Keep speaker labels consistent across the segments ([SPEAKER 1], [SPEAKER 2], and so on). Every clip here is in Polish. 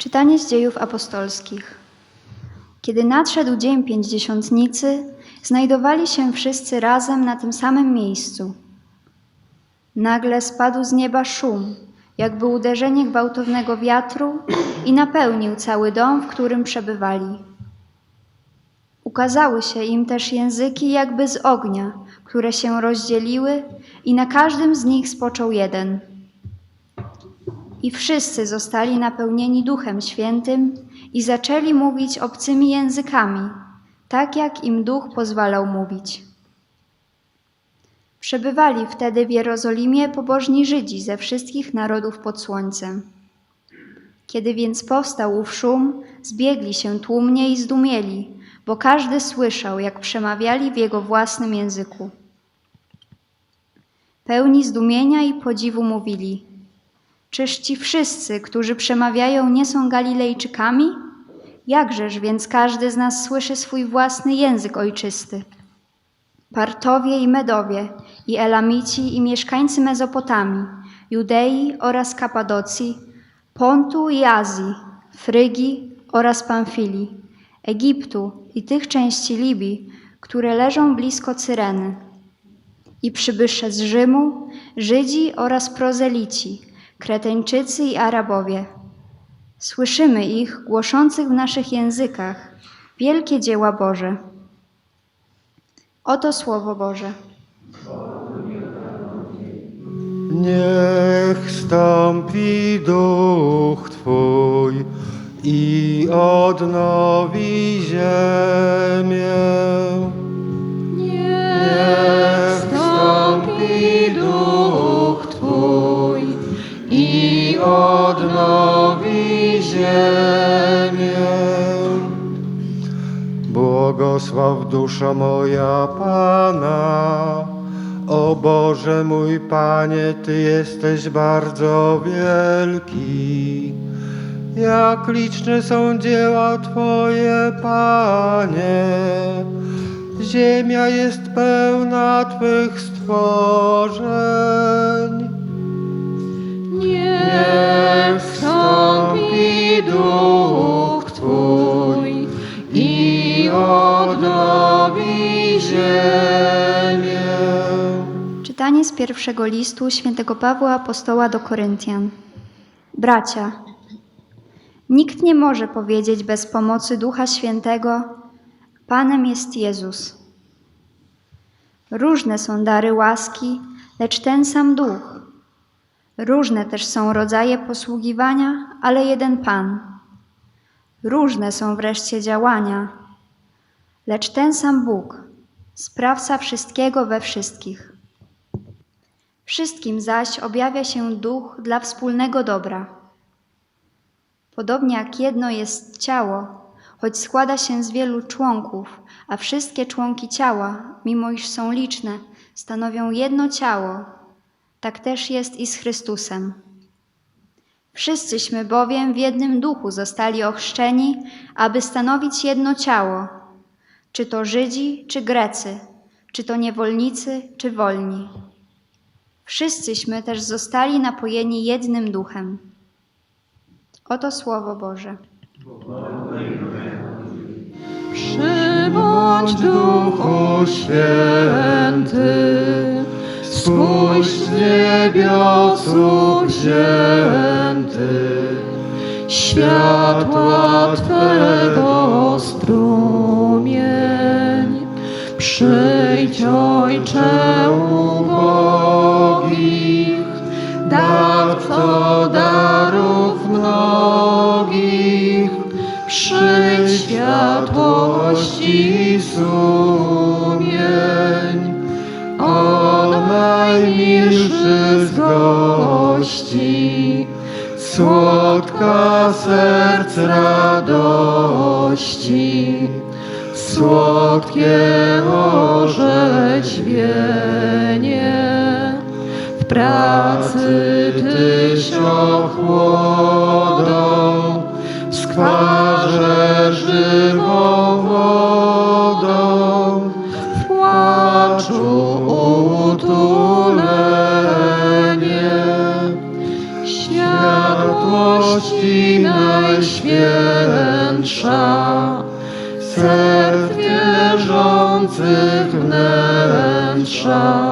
[SPEAKER 1] Czytanie z dziejów apostolskich. Kiedy nadszedł dzień pięćdziesiątnicy, znajdowali się wszyscy razem na tym samym miejscu. Nagle spadł z nieba szum, jakby uderzenie gwałtownego wiatru i napełnił cały dom, w którym przebywali. Ukazały się im też języki jakby z ognia, które się rozdzieliły i na każdym z nich spoczął jeden. I wszyscy zostali napełnieni Duchem Świętym i zaczęli mówić obcymi językami, tak jak im Duch pozwalał mówić. Przebywali wtedy w Jerozolimie pobożni Żydzi ze wszystkich narodów pod słońcem. Kiedy więc powstał ów szum, zbiegli się tłumnie i zdumieli, bo każdy słyszał, jak przemawiali w jego własnym języku. Pełni zdumienia i podziwu mówili: Czyż ci wszyscy, którzy przemawiają, nie są Galilejczykami? Jakżeż więc każdy z nas słyszy swój własny język ojczysty? Partowie i Medowie, i Elamici, i mieszkańcy Mezopotamii, Judei oraz Kapadocji, Pontu i Azji, Frygi oraz Pamfilii, Egiptu i tych części Libii, które leżą blisko Cyreny, i przybysze z Rzymu, Żydzi oraz prozelici, Kreteńczycy i Arabowie. Słyszymy ich głoszących w naszych językach wielkie dzieła Boże. Oto Słowo Boże.
[SPEAKER 2] Niech stąpi duch Twój i odnowi ziemię. Niech stąpi duch Twój i odnowi ziemię. Błogosław dusza moja Pana. O Boże mój Panie, Ty jesteś bardzo wielki. Jak liczne są dzieła Twoje, Panie. Ziemia jest pełna Twych stworzeń.
[SPEAKER 3] Wstąpi duch Twój i odnowi ziemię.
[SPEAKER 1] Czytanie z pierwszego listu świętego Pawła Apostoła do Koryntian. Bracia, nikt nie może powiedzieć bez pomocy Ducha Świętego, Panem jest Jezus. Różne są dary łaski, lecz ten sam Duch. Różne też są rodzaje posługiwania, ale jeden Pan. Różne są wreszcie działania, lecz ten sam Bóg, sprawca wszystkiego we wszystkich. Wszystkim zaś objawia się duch dla wspólnego dobra. Podobnie jak jedno jest ciało, choć składa się z wielu członków, a wszystkie członki ciała, mimo iż są liczne, stanowią jedno ciało, tak też jest i z Chrystusem. Wszyscyśmy bowiem w jednym duchu zostali ochrzczeni, aby stanowić jedno ciało, czy to Żydzi, czy Grecy, czy to niewolnicy, czy wolni. Wszyscyśmy też zostali napojeni jednym duchem. Oto Słowo Boże.
[SPEAKER 3] Przybądź Duchu Święty, spójrz z niebiosów wzięty, światła Twego strumień. Przyjdź Ojcze ubogich, dawco darów mnogich, przyjdź światłości sumień. Serc radości, słodkie orzeźwienie. W pracy tyś ochłodą, Najświętsza, serc wierzących wnętrza,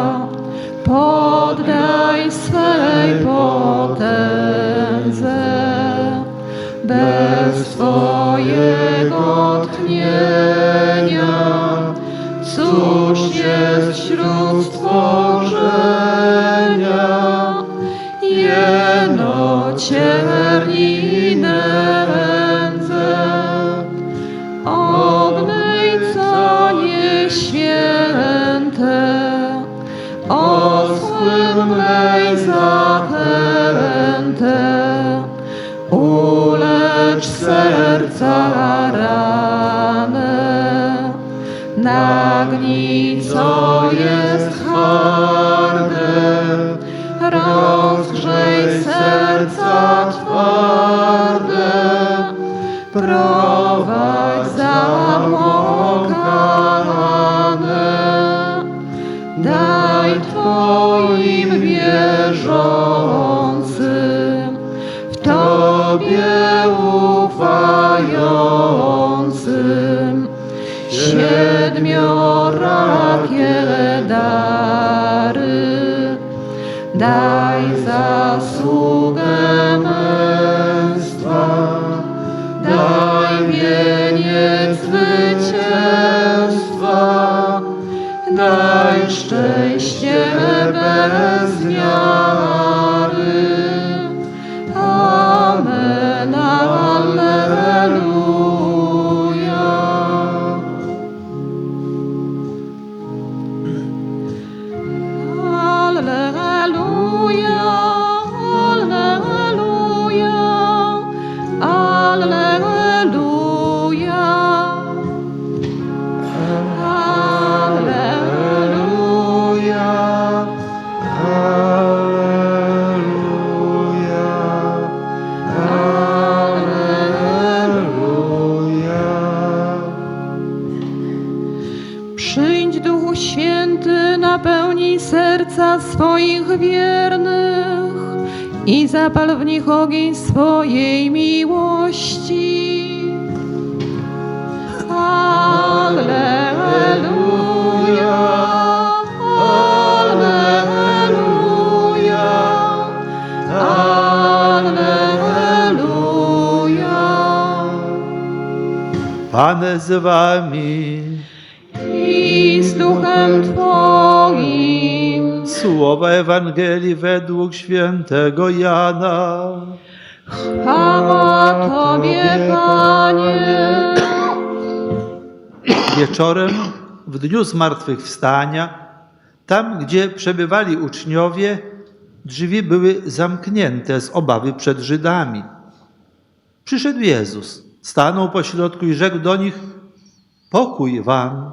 [SPEAKER 3] nagnij co jest harde, rozgrzej serca twarde, prowadź zabłokane, daj Twoim wierzącym, w Tobie ufającym, siedmiorakie dary. Daj zasługę męstwa, daj wieniec zwycięstwa, daj szczęście bez miary. Swoich wiernych i zapal w nich ogień swojej miłości. Alleluja.
[SPEAKER 4] Pan z wami.
[SPEAKER 3] I z duchem.
[SPEAKER 4] Słowa Ewangelii według świętego Jana.
[SPEAKER 3] Chwała Tobie, Panie.
[SPEAKER 4] Wieczorem, w dniu zmartwychwstania, tam gdzie przebywali uczniowie, drzwi były zamknięte z obawy przed Żydami. Przyszedł Jezus, stanął pośrodku i rzekł do nich: Pokój wam.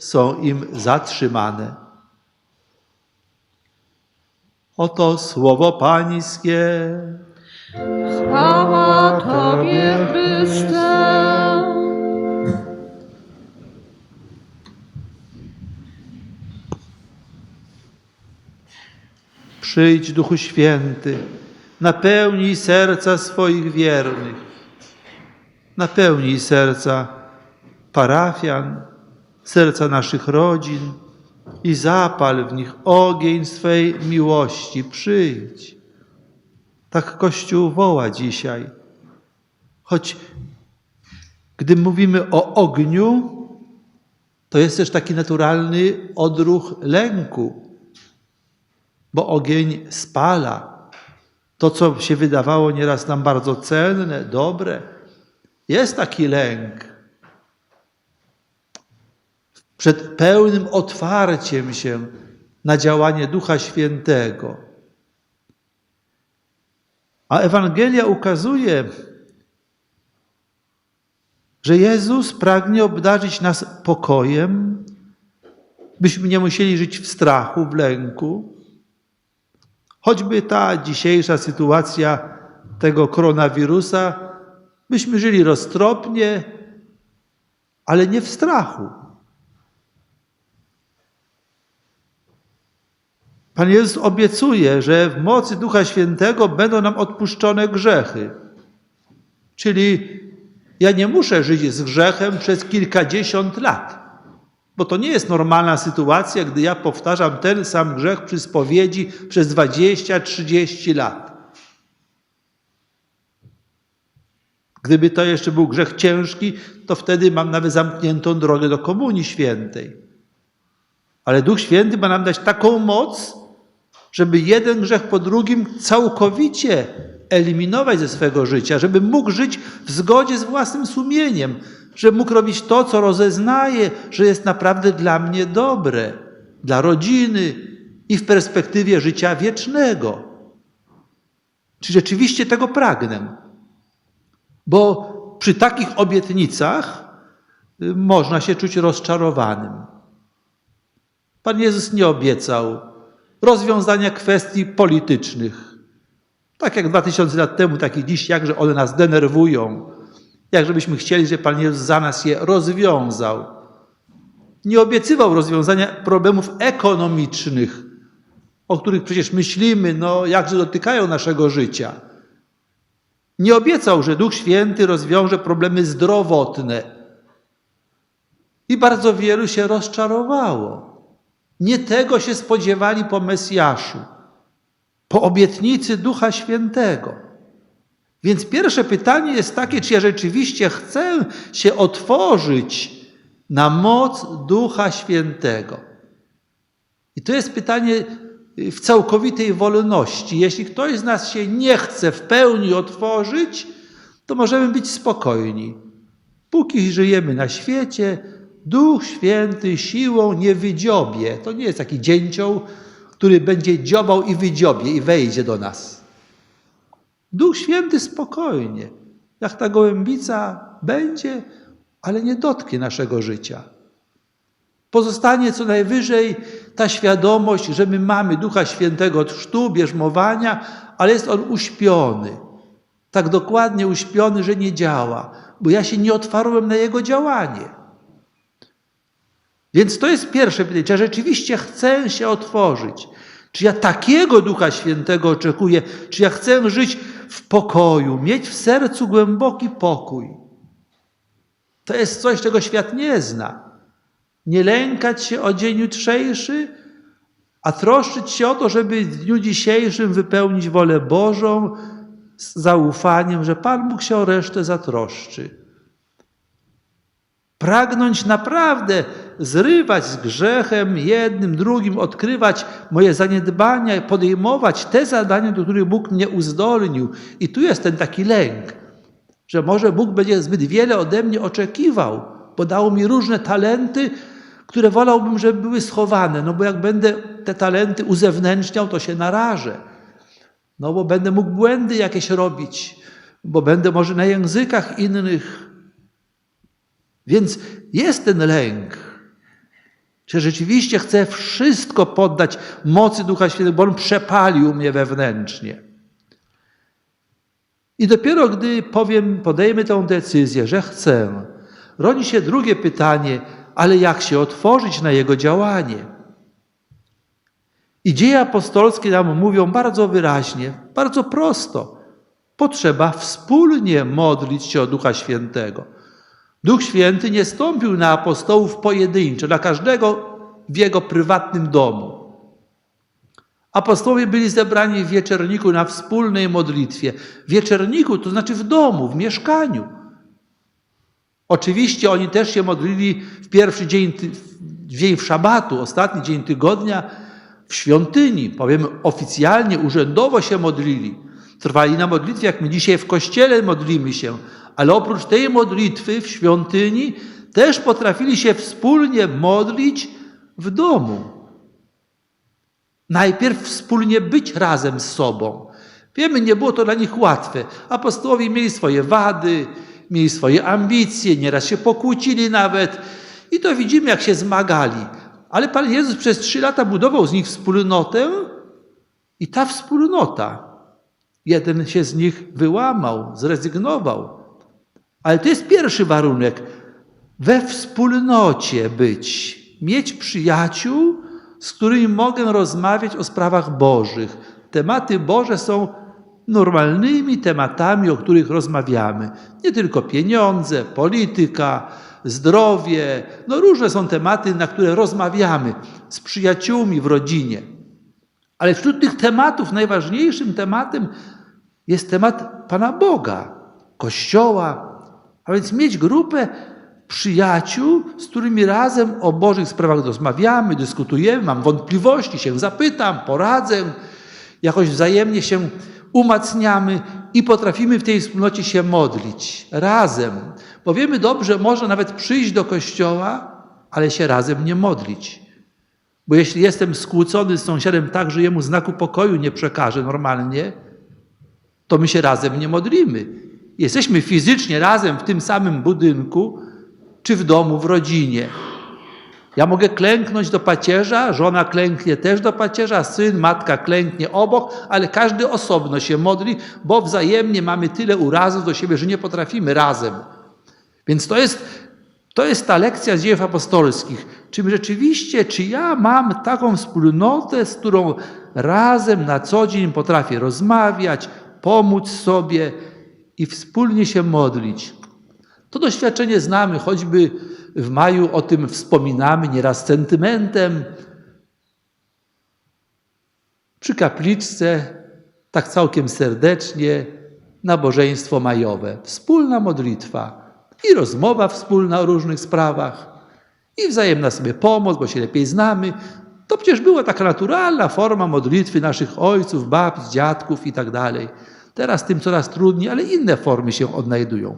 [SPEAKER 4] są im zatrzymane. Oto słowo Pańskie.
[SPEAKER 3] Chwała Tobie, Chryste.
[SPEAKER 4] Przyjdź, Duchu Święty, napełnij serca swoich wiernych, napełnij serca parafian, serca naszych rodzin i zapal w nich ogień swej miłości. Przyjdź. Tak Kościół woła dzisiaj. Choć gdy mówimy o ogniu, to jest też taki naturalny odruch lęku bo ogień spala. To, co się wydawało nieraz nam bardzo cenne, dobre, jest taki lęk. Przed pełnym otwarciem się na działanie Ducha Świętego. A Ewangelia ukazuje, że Jezus pragnie obdarzyć nas pokojem, byśmy nie musieli żyć w strachu, w lęku. Choćby ta dzisiejsza sytuacja tego koronawirusa, byśmy żyli roztropnie, ale nie w strachu. Pan Jezus obiecuje, że w mocy Ducha Świętego będą nam odpuszczone grzechy. Czyli ja nie muszę żyć z grzechem przez kilkadziesiąt lat, bo to nie jest normalna sytuacja, gdy ja powtarzam ten sam grzech przy spowiedzi przez 20-30 lat. Gdyby to jeszcze był grzech ciężki, to wtedy mam nawet zamkniętą drogę do Komunii Świętej. Ale Duch Święty ma nam dać taką moc, żeby jeden grzech po drugim całkowicie eliminować ze swego życia, żeby mógł żyć w zgodzie z własnym sumieniem, żeby mógł robić to, co rozeznaje, że jest naprawdę dla mnie dobre, dla rodziny i w perspektywie życia wiecznego. Czy rzeczywiście tego pragnę? Bo przy takich obietnicach y, można się czuć rozczarowanym. Pan Jezus nie obiecał rozwiązania kwestii politycznych. Tak jak 2000 lat temu, tak i dziś, jakże one nas denerwują. Jakże byśmy chcieli, żeby Pan Jezus za nas je rozwiązał. Nie obiecywał rozwiązania problemów ekonomicznych, o których przecież myślimy, no jakże dotykają naszego życia. Nie obiecał, że Duch Święty rozwiąże problemy zdrowotne. I bardzo wielu się rozczarowało. Nie tego się spodziewali po Mesjaszu, po obietnicy Ducha Świętego. Więc pierwsze pytanie jest takie, czy ja rzeczywiście chcę się otworzyć na moc Ducha Świętego. I to jest pytanie w całkowitej wolności. Jeśli ktoś z nas się nie chce w pełni otworzyć, to możemy być spokojni. Póki żyjemy na świecie, Duch Święty siłą nie wydziobie. To nie jest taki dzięcioł, który będzie dziobał i wydziobie i wejdzie do nas. Duch Święty spokojnie, jak ta gołębica będzie, ale nie dotknie naszego życia. Pozostanie co najwyżej ta świadomość, że my mamy Ducha Świętego od chrztu, bierzmowania, ale jest on uśpiony. Tak dokładnie uśpiony, że nie działa, bo ja się nie otwarłem na jego działanie. Więc to jest pierwsze pytanie, czy ja rzeczywiście chcę się otworzyć? Czy ja takiego Ducha Świętego oczekuję? Czy ja chcę żyć w pokoju, mieć w sercu głęboki pokój? To jest coś, czego świat nie zna. Nie lękać się o dzień jutrzejszy, a troszczyć się o to, żeby w dniu dzisiejszym wypełnić wolę Bożą z zaufaniem, że Pan Bóg się o resztę zatroszczy. Pragnąć naprawdę zrywać z grzechem jednym, drugim, odkrywać moje zaniedbania, podejmować te zadania, do których Bóg mnie uzdolnił. I tu jest ten taki lęk, że może Bóg będzie zbyt wiele ode mnie oczekiwał, bo dał mi różne talenty, które wolałbym, żeby były schowane. No bo jak będę te talenty uzewnętrzniał, to się narażę. No bo będę mógł błędy jakieś robić, bo będę może na językach innych. Więc jest ten lęk. Czy rzeczywiście chcę wszystko poddać mocy Ducha Świętego, bo On przepalił mnie wewnętrznie. I dopiero gdy powiem, podejmę tę decyzję, że chcę, rodzi się drugie pytanie, ale jak się otworzyć na Jego działanie? I dzieje apostolskie nam mówią bardzo wyraźnie, bardzo prosto. Potrzeba wspólnie modlić się o Ducha Świętego. Duch Święty nie stąpił na apostołów pojedynczo, na każdego w jego prywatnym domu. Apostołowie byli zebrani w wieczerniku na wspólnej modlitwie. W wieczerniku to znaczy w domu, w mieszkaniu. Oczywiście oni też się modlili w pierwszy dzień, dzień w szabatu, ostatni dzień tygodnia w świątyni. Powiemy oficjalnie, urzędowo się modlili. Trwali na modlitwie, jak my dzisiaj w kościele modlimy się. Ale oprócz tej modlitwy w świątyni też potrafili się wspólnie modlić w domu. Najpierw wspólnie być razem z sobą. Wiemy, nie było to dla nich łatwe. Apostołowie mieli swoje wady, mieli swoje ambicje, nieraz się pokłócili nawet. I to widzimy, jak się zmagali. Ale Pan Jezus przez trzy lata budował z nich wspólnotę i ta wspólnota, jeden się z nich wyłamał, zrezygnował. Ale to jest pierwszy warunek. We wspólnocie być, mieć przyjaciół, z którymi mogę rozmawiać o sprawach Bożych. Tematy Boże są normalnymi tematami, o których rozmawiamy. Nie tylko pieniądze, polityka, zdrowie, no różne są tematy, na które rozmawiamy z przyjaciółmi w rodzinie. Ale wśród tych tematów najważniejszym tematem jest temat Pana Boga, Kościoła, a więc mieć grupę przyjaciół, z którymi razem o Bożych sprawach rozmawiamy, dyskutujemy, mam wątpliwości, się zapytam, poradzę, jakoś wzajemnie się umacniamy i potrafimy w tej wspólnocie się modlić razem. Bo wiemy dobrze, można nawet przyjść do kościoła, ale się razem nie modlić. Bo jeśli jestem skłócony z sąsiadem tak, że jemu znaku pokoju nie przekażę normalnie, to my się razem nie modlimy. Jesteśmy fizycznie razem w tym samym budynku, czy w domu, w rodzinie. Ja mogę klęknąć do pacierza, żona klęknie też do pacierza, syn, matka klęknie obok, ale każdy osobno się modli, bo wzajemnie mamy tyle urazów do siebie, że nie potrafimy razem. Więc to jest, to jest ta lekcja z dziejów apostolskich. Czy rzeczywiście, czy ja mam taką wspólnotę, z którą razem na co dzień potrafię rozmawiać, pomóc sobie i wspólnie się modlić? To doświadczenie znamy, choćby w maju o tym wspominamy nieraz sentymentem. Przy kapliczce, tak całkiem serdecznie, nabożeństwo majowe, wspólna modlitwa i rozmowa wspólna o różnych sprawach, i wzajemna sobie pomoc, bo się lepiej znamy. To przecież była taka naturalna forma modlitwy naszych ojców, babć, dziadków i tak dalej. Teraz tym coraz trudniej, ale inne formy się odnajdują.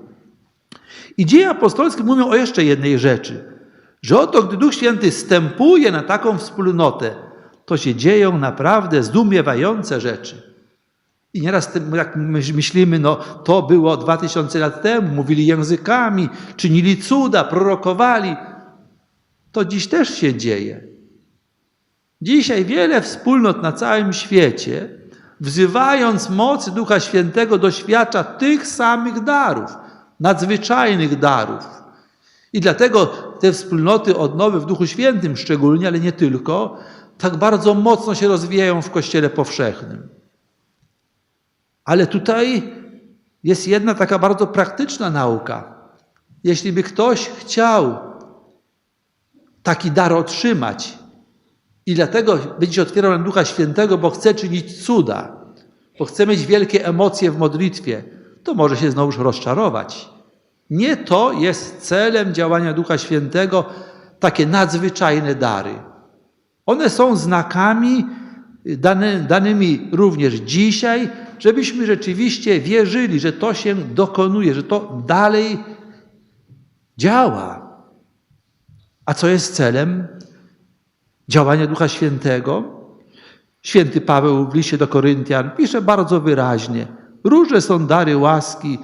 [SPEAKER 4] I dzieje apostolskie mówią o jeszcze jednej rzeczy, że oto gdy Duch Święty stępuje na taką wspólnotę, to się dzieją naprawdę zdumiewające rzeczy. I nieraz jak myślimy, no to było dwa tysiące lat temu, mówili językami, czynili cuda, prorokowali, to dziś też się dzieje. Dzisiaj wiele wspólnot na całym świecie, wzywając mocy Ducha Świętego, doświadcza tych samych darów nadzwyczajnych darów. I dlatego te wspólnoty odnowy w Duchu Świętym szczególnie, ale nie tylko, tak bardzo mocno się rozwijają w Kościele powszechnym. Ale tutaj jest jedna taka bardzo praktyczna nauka. Jeśli by ktoś chciał taki dar otrzymać i dlatego będzie otwierał na Ducha Świętego, bo chce czynić cuda, bo chce mieć wielkie emocje w modlitwie, to może się znowuż rozczarować. Nie to jest celem działania Ducha Świętego, takie nadzwyczajne dary. One są znakami dany, danymi również dzisiaj, żebyśmy rzeczywiście wierzyli, że to się dokonuje, że to dalej działa. A co jest celem działania Ducha Świętego? Święty Paweł w liście do Koryntian pisze bardzo wyraźnie: Różne są dary łaski,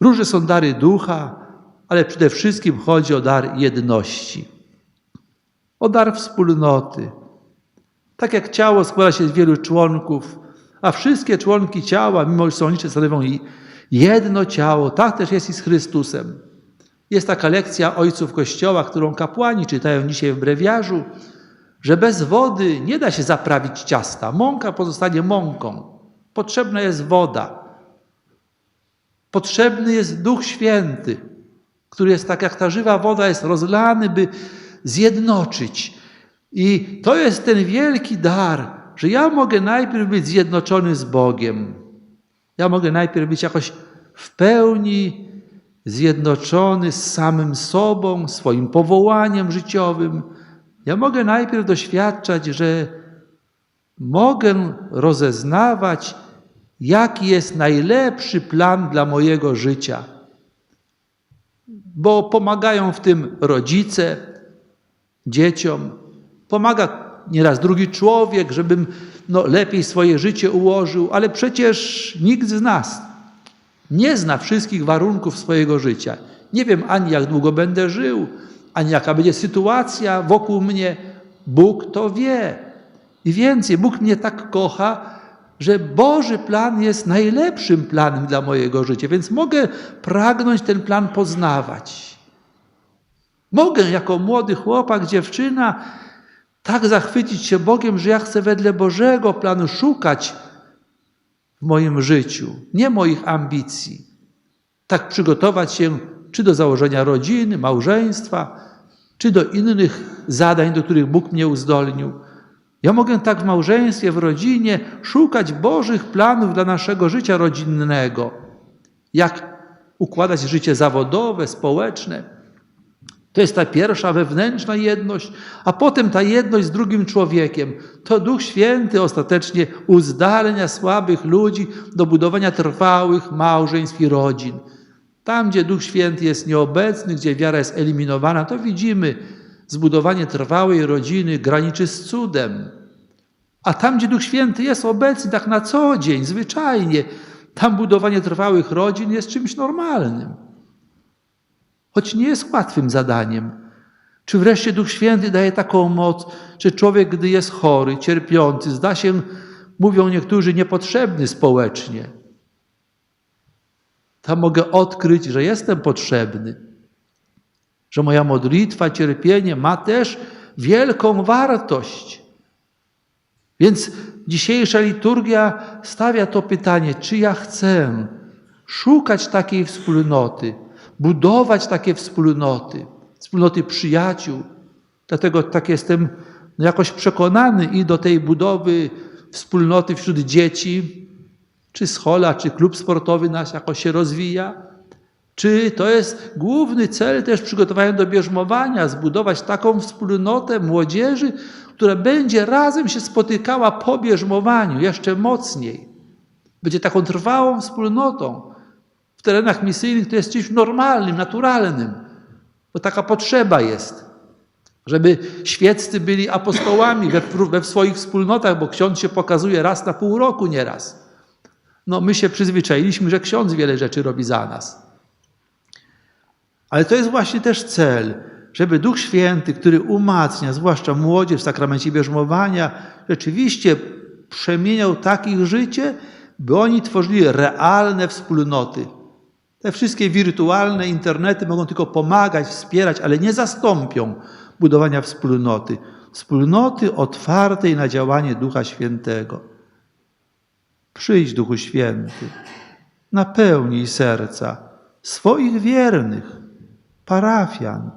[SPEAKER 4] różne są dary ducha, ale przede wszystkim chodzi o dar jedności, o dar wspólnoty. Tak jak ciało składa się z wielu członków, a wszystkie członki ciała, mimo że są liczne, stanowią jedno ciało, tak też jest i z Chrystusem. Jest taka lekcja ojców Kościoła, którą kapłani czytają dzisiaj w brewiarzu, że bez wody nie da się zaprawić ciasta. Mąka pozostanie mąką. Potrzebna jest woda. Potrzebny jest Duch Święty, który jest tak jak ta żywa woda, jest rozlany, by zjednoczyć. I to jest ten wielki dar, że ja mogę najpierw być zjednoczony z Bogiem. Ja mogę najpierw być jakoś w pełni zjednoczony z samym sobą, swoim powołaniem życiowym. Ja mogę najpierw doświadczać, że mogę rozeznawać, jaki jest najlepszy plan dla mojego życia. Bo pomagają w tym rodzice, dzieciom, pomaga nieraz drugi człowiek, żebym no, lepiej swoje życie ułożył, ale przecież nikt z nas Nie zna wszystkich warunków swojego życia. Nie wiem ani jak długo będę żył, ani jaka będzie sytuacja wokół mnie. Bóg to wie. I więcej, Bóg mnie tak kocha, że Boży plan jest najlepszym planem dla mojego życia, więc mogę pragnąć ten plan poznawać. Mogę jako młody chłopak, dziewczyna tak zachwycić się Bogiem, że ja chcę wedle Bożego planu szukać w moim życiu, nie moich ambicji. Tak przygotować się czy do założenia rodziny, małżeństwa, czy do innych zadań, do których Bóg mnie uzdolnił. Ja mogę tak w małżeństwie, w rodzinie szukać Bożych planów dla naszego życia rodzinnego. Jak układać życie zawodowe, społeczne. To jest ta pierwsza wewnętrzna jedność, a potem ta jedność z drugim człowiekiem. To Duch Święty ostatecznie uzdalnia słabych ludzi do budowania trwałych małżeństw i rodzin. Tam, gdzie Duch Święty jest nieobecny, gdzie wiara jest eliminowana, to widzimy, zbudowanie trwałej rodziny graniczy z cudem. A tam, gdzie Duch Święty jest obecny, tak na co dzień, zwyczajnie, tam budowanie trwałych rodzin jest czymś normalnym. Choć nie jest łatwym zadaniem. Czy wreszcie Duch Święty daje taką moc, że człowiek, gdy jest chory, cierpiący, zda się, mówią niektórzy, niepotrzebny społecznie. Tam mogę odkryć, że jestem potrzebny, że moja modlitwa, cierpienie ma też wielką wartość. Więc dzisiejsza liturgia stawia to pytanie, czy ja chcę szukać takiej wspólnoty, budować takie wspólnoty, wspólnoty przyjaciół. Dlatego tak jestem no, jakoś przekonany i do tej budowy wspólnoty wśród dzieci, czy schola, czy klub sportowy nasz jakoś się rozwija, czy to jest główny cel też przygotowania do bierzmowania, zbudować taką wspólnotę młodzieży, która będzie razem się spotykała po bierzmowaniu jeszcze mocniej. Będzie taką trwałą wspólnotą. Terenach misyjnych to jest czymś normalnym, naturalnym, bo taka potrzeba jest, żeby świeccy byli apostołami we, we swoich wspólnotach, bo ksiądz się pokazuje raz na pół roku nieraz. No my się przyzwyczailiśmy, że ksiądz wiele rzeczy robi za nas. Ale to jest właśnie też cel, żeby Duch Święty, który umacnia, zwłaszcza młodzież w sakramencie bierzmowania, rzeczywiście przemieniał takich życie, by oni tworzyli realne wspólnoty. Te wszystkie wirtualne internety mogą tylko pomagać, wspierać, ale nie zastąpią budowania wspólnoty. Wspólnoty otwartej na działanie Ducha Świętego. Przyjdź, Duchu Święty, napełnij serca swoich wiernych, parafian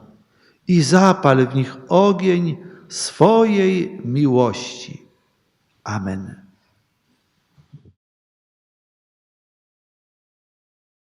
[SPEAKER 4] i zapal w nich ogień swojej miłości. Amen.